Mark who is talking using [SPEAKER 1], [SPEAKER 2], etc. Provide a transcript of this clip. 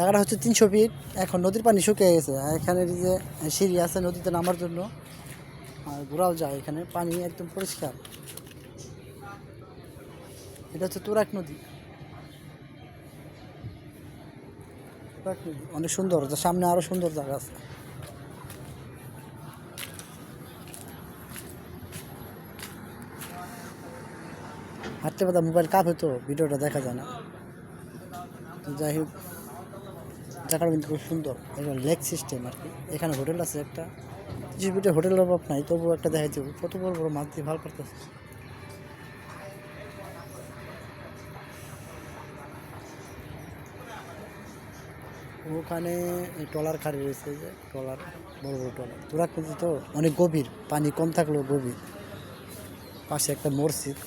[SPEAKER 1] জায়গাটা হচ্ছে তিনশো ফিট এখন নদীর পানি শুকিয়ে গেছে। এখানে যে সিঁড়ি আছে নদীতে নামার জন্য, আর ঘোরাও যায়। এখানে পানি একদম পরিষ্কার। এটা হচ্ছে তুরাক নদী। তুরাক নদী, অনেক সুন্দর। সামনে আরও সুন্দর জায়গা আছে। হাঁটতে পাতা মোবাইল কাপ হতো ভিডিওটা দেখা যায় না। যাই হোক। জায়গাটা কিন্তু খুব সুন্দর। এটা লেক সিস্টেম আর কি। এখানে হোটেল আছে একটা। কিছু পিঠে হোটেলের অভাব নাই, তবুও একটা দেখা যাবে কত বড় বড় মাছ দিয়ে ভালো করতেছে। ওখানে ট্রলার খাড়ি রয়েছে যে, ট্রলার, বড় বড় ট্রলার। তোরা কিন্তু তো অনেক গভীর, পানি কম থাকলেও গভীর। পাশে একটা মসজিদ।